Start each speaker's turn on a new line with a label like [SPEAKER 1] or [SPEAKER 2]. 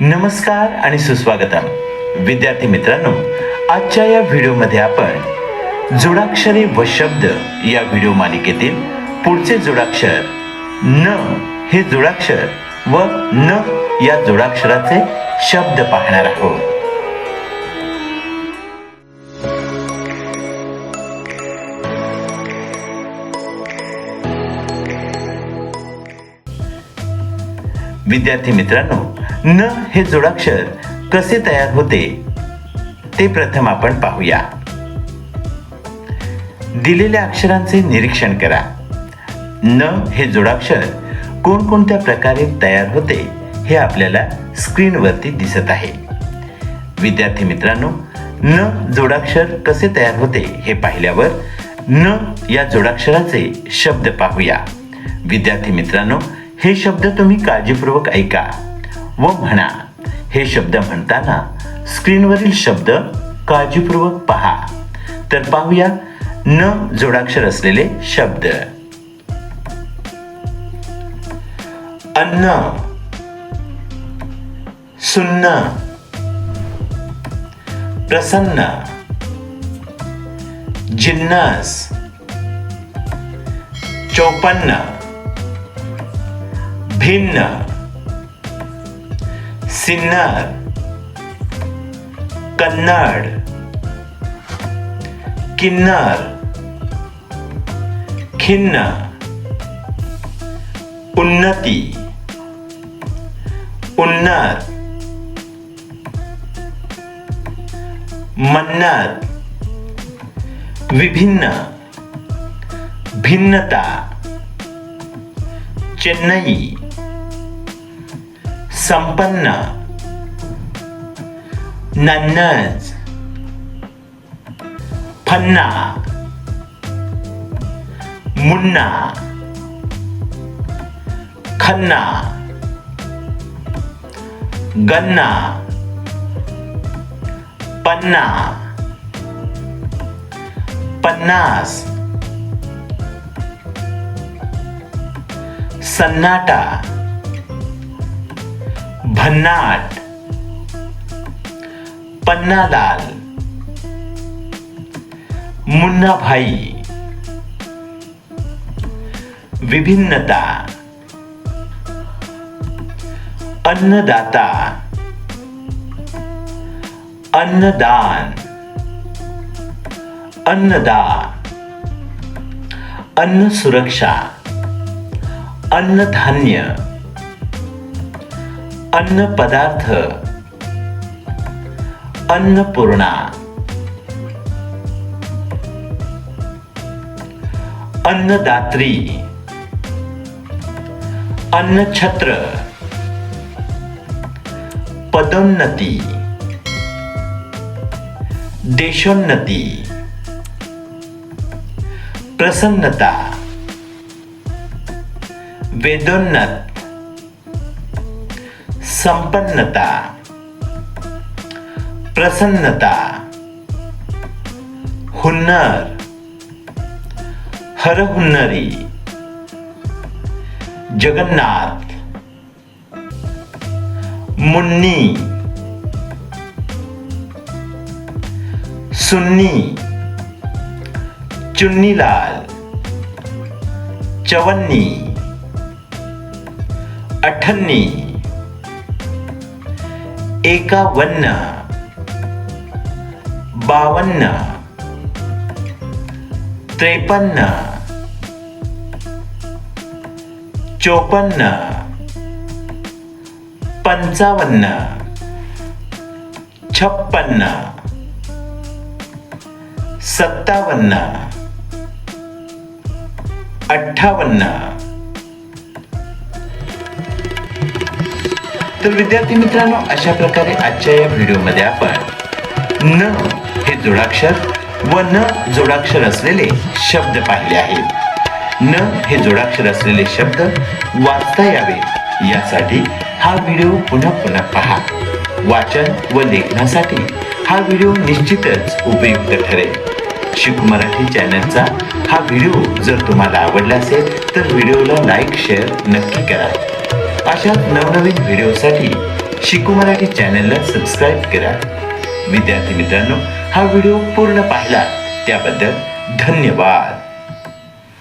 [SPEAKER 1] नमस्कार आणि सुस्वागतम. विद्यार्थी मित्रांनो आजच्या या व्हिडिओमध्ये आपण जोडाक्षरे व शब्द या व्हिडिओ मालिकेतील पुढचे जोडाक्षर न हे जोडाक्षर व न या जोडाक्षराचे शब्द पाहणार आहोत. विद्यार्थी मित्रांनो न हे जोडाक्षर कसे तयार होते ते प्रथम आपण पाहूया. दिलेल्या अक्षरांचे निरीक्षण करा. न हे जोडाक्षर कोणकोणत्या प्रकारे तयार होते हे आपल्याला स्क्रीनवरती दिसत आहे. विद्यार्थी मित्रांनो न जोडाक्षर कसे तयार होते हे पाहिल्यावर न या जोडाक्षराचे शब्द पाहूया. विद्यार्थी मित्रांनो हे शब्द तुम्ही काळजीपूर्वक ऐका. व म्हणा. हे शब्द म्हणताना स्क्रीनवरील शब्द काळजीपूर्वक पहा. तर पाहूया न जोडाक्षर असलेले शब्द. अन्न. सुन्न. प्रसन्न. जिन्नस. चौपन्न. भिन्न. सिन्नर कन्नड किन्नर खिन्न उन्नती उन्नत मन्नत विभिन्न भिन्नता चेन्नई। संपन्न नन्नज फन्ना मुन्ना खन्ना गन्ना पन्ना पन्नास सन्नाटा भन्नाट पन्ना लाल मुन्ना भाई विभिन्नता अन्नदाता अन्नदान अन्नदा अन्न सुरक्षा अन्न धान्य अन्न पदार्थ अन्नपूर्णा। अन्नदात्री। अन्नछत्र। पदोन्नती। देशोन्नती। प्रसन्नता। वेदोन्नत। संपन्नता प्रसन्नता हुन्नर हरहुन्नरी जगन्नाथ मुन्नी सुन्नी चुन्नीलाल चवन्नी अठन्नी। एकावन्न. बावन्न. त्रेपन्न. चोपन्न. पंचावन्न. छप्पन्न. सत्तावन्न. अठ्ठावन्न. तर विद्यार्थी मित्रांनो अशा प्रकारे आजच्या या व्हिडिओमध्ये आपण न हे जोडाक्षर व न जोडाक्षर असलेले शब्द पाहिले आहेत. न हे जोडाक्षर असलेले शब्द वाचता यावे यासाठी हा व्हिडिओ पुन्हा पुन्हा पहा. वाचन व लेखनासाठी हा व्हिडिओ निश्चितच उपयुक्त ठरेल. शिकू मराठी चॅनलचा हा व्हिडिओ जर तुम्हाला आवडला असेल तर व्हिडिओला लाईक शेअर नक्की करा. अशा नवनवीन व्हिडिओसाठी शिकू मराठी चॅनलला सबस्क्राईब करा. विद्यार्थी मित्रांनो हा व्हिडिओ पूर्ण पाहिला त्याबद्दल धन्यवाद.